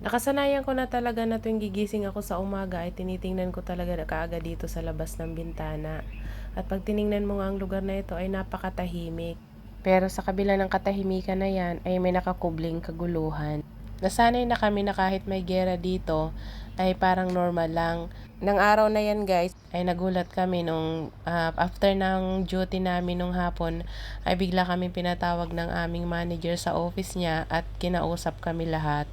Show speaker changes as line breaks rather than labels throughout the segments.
Nakasanayan ko na talaga na tuwing gigising ako sa umaga ay tinitingnan ko talaga kaagad dito sa labas ng bintana. At pag tiningnan mo nga ang lugar na ito ay napakatahimik. Pero sa kabila ng katahimikan na yan ay may nakakubling kaguluhan. Nasanay na kami na kahit may gera dito ay parang normal lang. Nang araw na yan guys ay nagulat kami nung ah, after ng duty namin nung hapon ay bigla kami pinatawag ng aming manager sa office niya at kinausap kami lahat.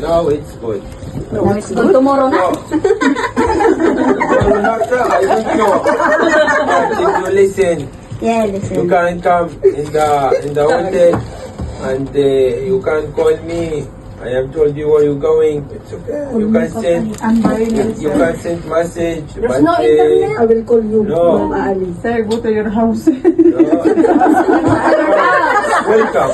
No, it's good.
No, it's good tomorrow na.
No, not. I don't know. But if you listen,
Yeah, listen.
you can come in the in the hotel and uh, you can call me. I have told you where you're going. It's okay. You can send
I'm very
you can send message.
There's
but,
no
uh,
internet. I will call you,
No.
Ali.
Sir, go to your house.
no. Welcome.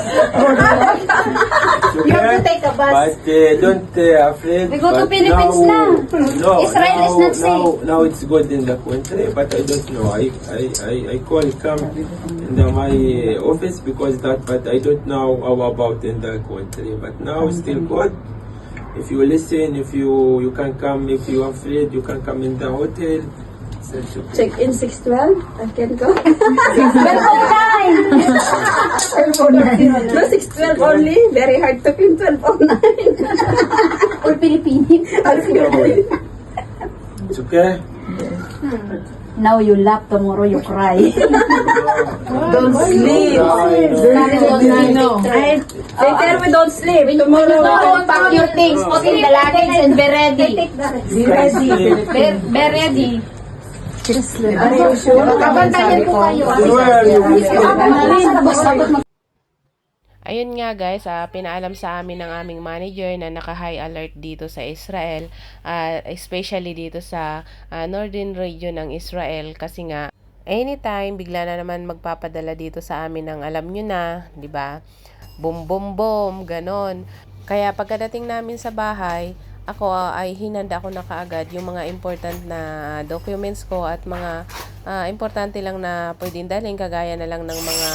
You have to take a bus.
But uh, don't uh, afraid.
We go to Philippines
now, No,
Israel
now,
is not safe.
now, now it's good in the country, but I don't know. I I, I, I call come in the, my uh, office because that, but I don't know how about in the country. But now it's still good. If you listen, if you you can come. If you are afraid, you can come in the hotel. So it's okay.
Check in 612. I can go. 1209. No, 612 only. Very hard to pin 1209. Or Filipino. Or Filipino.
It's okay.
Now you laugh, tomorrow you cry.
Don't sleep.
no.
They tell me don't sleep. Tomorrow.
Don't pack your things, put in the luggage and be ready. Be, be ready.
You sure?
Kabantayan ko kayo.
Ayun nga guys, ah, pinaalam sa amin ng aming manager na naka-high alert dito sa Israel, ah, especially dito sa ah, northern region ng Israel kasi nga anytime bigla na naman magpapadala dito sa amin ng alam nyo na, 'di ba? Boom boom boom, ganon. Kaya pagkadating namin sa bahay, ako ah, ay hinanda ko na kaagad yung mga important na documents ko at mga ah, importante lang na pwedeng dalhin kagaya na lang ng mga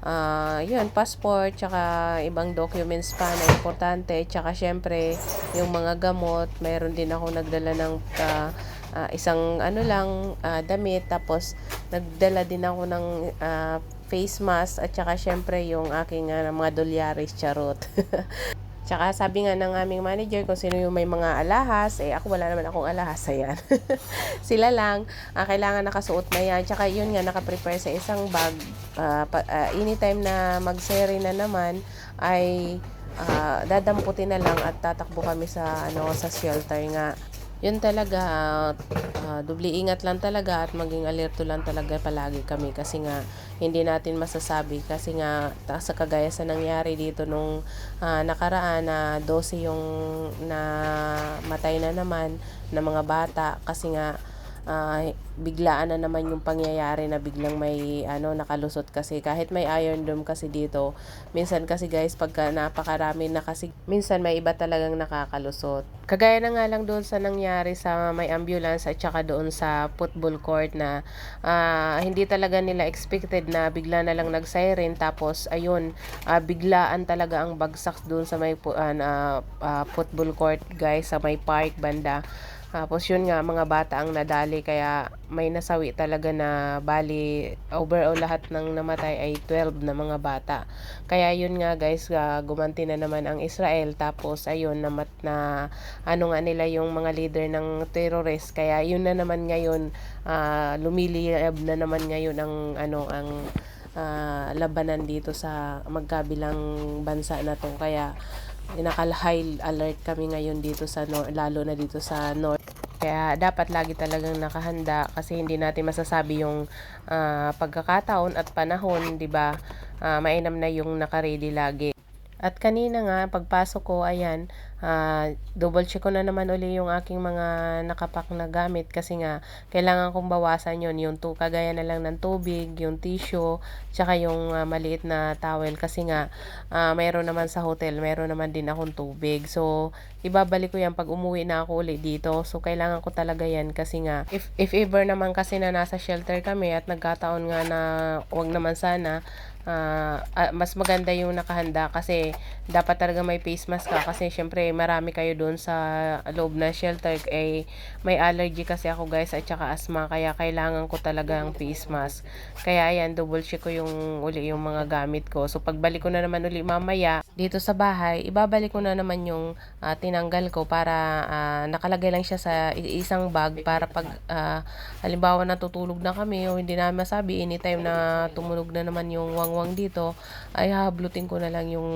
ah yun, passport, tsaka ibang documents pa na importante, tsaka syempre, yung mga gamot, mayroon din ako nagdala ng ah, ah, isang ano lang, ah, damit, tapos nagdala din ako ng ah, face mask, at tsaka syempre yung aking ah, mga dolyaris charot. Tsaka sabi nga ng aming manager kung sino yung may mga alahas, eh ako wala naman akong alahas, ayan. Sila lang, ah, kailangan nakasuot na yan. Tsaka yun nga, nakaprepare sa isang bag. Ah, pa, ah, anytime na mag-seri na naman, ay ah, dadamputin na lang at tatakbo kami sa ano sa shelter nga. Yun talaga, ah, dubli ingat lang talaga at maging alerto lang talaga palagi kami kasi nga hindi natin masasabi. Kasi nga sa kagaya sa nangyari dito nung ah, nakaraan na 12 yung na matay na naman na mga bata. Kasi nga ah, biglaan na naman yung pangyayari na biglang may ano nakalusot kasi. Kahit may iron dome kasi dito minsan kasi guys pagka napakarami na kasi minsan may iba talagang nakakalusot. Kagaya na nga lang doon sa nangyari sa may ambulance at saka doon sa football court na ah, hindi talaga nila expected na bigla na lang nag-siren. Tapos ayun ah, biglaan talaga ang bagsak doon sa may na, ah, football court guys sa may park banda tapos yun nga, mga bata ang nadali kaya may nasawi talaga na bali overall lahat ng namatay ay 12 na mga bata. Kaya yun nga guys, ah, gumanti na naman ang Israel tapos ayun namat na ano nga nila yung mga leader ng terrorist. Kaya yun na naman ngayon ah, lumiliyab na naman ngayon ang ano ang ah, labanan dito sa magkabilang bansa na to. Kaya naka-high alert kami ngayon dito sa nor- lalo na dito sa north. Kaya dapat lagi talagang nakahanda kasi hindi natin masasabi yung ah, pagkakataon at panahon, 'di ba? Ah, mainam na yung naka-ready lagi. At kanina nga, pagpasok ko, ayan, ah, double check ko na naman uli yung aking mga nakapak na gamit kasi nga, kailangan kong bawasan yon yung tu kagaya na lang ng tubig, yung tissue, tsaka yung ah, maliit na towel kasi nga, ah, mayroon naman sa hotel, mayroon naman din akong tubig. So, ibabalik ko yan pag umuwi na ako ulit dito. So, kailangan ko talaga yan kasi nga, if, if ever naman kasi na nasa shelter kami at nagkataon nga na wag naman sana, ah, mas maganda yung nakahanda kasi dapat talaga may face mask ka kasi syempre marami kayo doon sa loob na shelter. Eh may allergy kasi ako guys at saka asthma kaya kailangan ko talaga ang face mask. Kaya ayan double check ko yung uli yung mga gamit ko. So pagbalik ko na naman uli mamaya dito sa bahay ibabalik ko na naman yung ah, tinanggal ko para ah, nakalagay lang siya sa isang bag para pag ah, halimbawa natutulog na kami o hindi namin masabi anytime na tumunog na naman yung wangwang dito ay hablutin ko na lang yung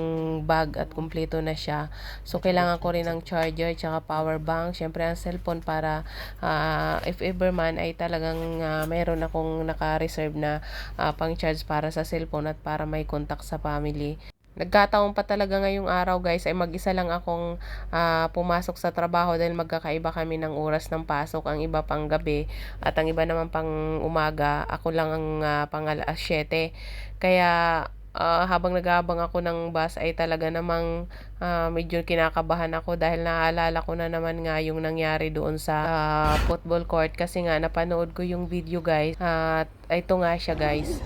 bag at kumpleto na siya. So kailangan ko rin ng charger tsaka power bank. Syempre ang cellphone para ah, if ever man ay talagang ah, mayroon akong naka-reserve na ah, pang charge para sa cellphone at para may contact sa family Nagkataon pa talaga ngayong araw guys ay mag-isa lang akong ah, pumasok sa trabaho dahil magkakaiba kami ng oras ng pasok. Ang iba pang gabi at ang iba naman pang umaga. Ako lang ang ah, pang alas 7. Kaya ah, habang nag-aabang ako ng bus ay talaga namang ah, medyo kinakabahan ako dahil naalala ko na naman nga yung nangyari doon sa ah, football court kasi nga napanood ko yung video guys at ito nga siya guys.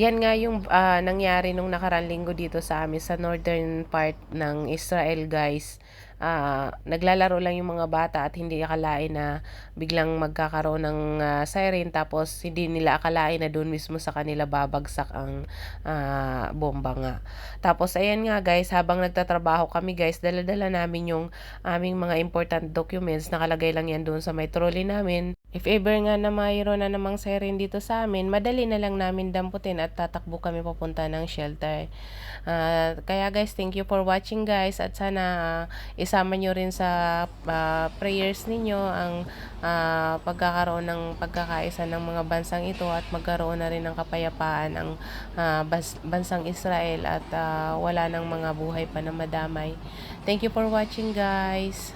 Yan nga yung ah, nangyari nung nakarang linggo dito sa amin sa northern part ng Israel guys. Ah, naglalaro lang yung mga bata at hindi akalain na biglang magkakaroon ng ah, siren tapos hindi nila akalain na doon mismo sa kanila babagsak ang ah, bomba nga. Tapos ayan nga guys, habang nagtatrabaho kami guys, dala-dala namin yung aming mga important documents. Nakalagay lang yan doon sa may trolley namin. If ever nga na mayroon na namang siren dito sa amin, madali na lang namin damputin at tatakbo kami papunta ng shelter. Ah, kaya guys, thank you for watching guys at sana ah, isama nyo rin sa ah, prayers ninyo ang ah, pagkakaroon ng pagkakaisa ng mga bansang ito at magkaroon na rin ng kapayapaan ang ah, bas- bansang Israel at ah, wala ng mga buhay pa na madamay. Thank you for watching guys.